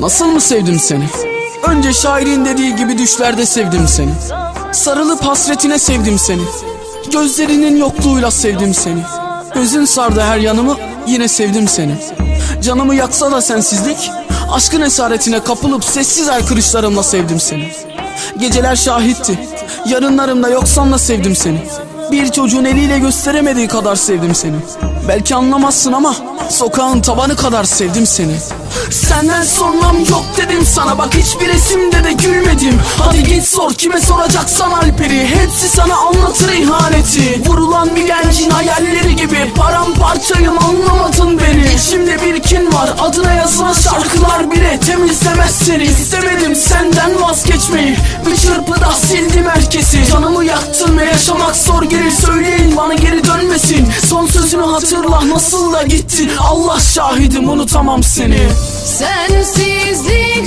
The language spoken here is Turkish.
Nasıl mı sevdim seni? Önce şairin dediği gibi düşlerde sevdim seni. Sarılıp hasretine sevdim seni. Gözlerinin yokluğuyla sevdim seni. Gözün sardı her yanımı yine sevdim seni. Canımı yaksa da sensizlik, aşkın esaretine kapılıp sessiz aykırışlarımla sevdim seni. Geceler şahitti, yarınlarımda yoksan da sevdim seni. Bir çocuğun eliyle gösteremediği kadar sevdim seni. Belki anlamazsın ama sokağın tabanı kadar sevdim seni. Senden sormam yok dedim sana bak hiçbir resimde de gülmedim Hadi git sor kime soracaksan Alper'i Hepsi sana anlatır ihaneti Vurulan bir gencin hayalleri gibi Paramparçayım anlamadın beni İçimde bir kin var adına yazılan şarkılar bile Temizlemez seni İstemedim senden vazgeçmeyi Bir çırpıda sildim Yaşamak zor gelir söyleyin bana geri dönmesin. Son sözünü hatırla nasıl da gittin? Allah şahidim unutamam seni. Sensizlik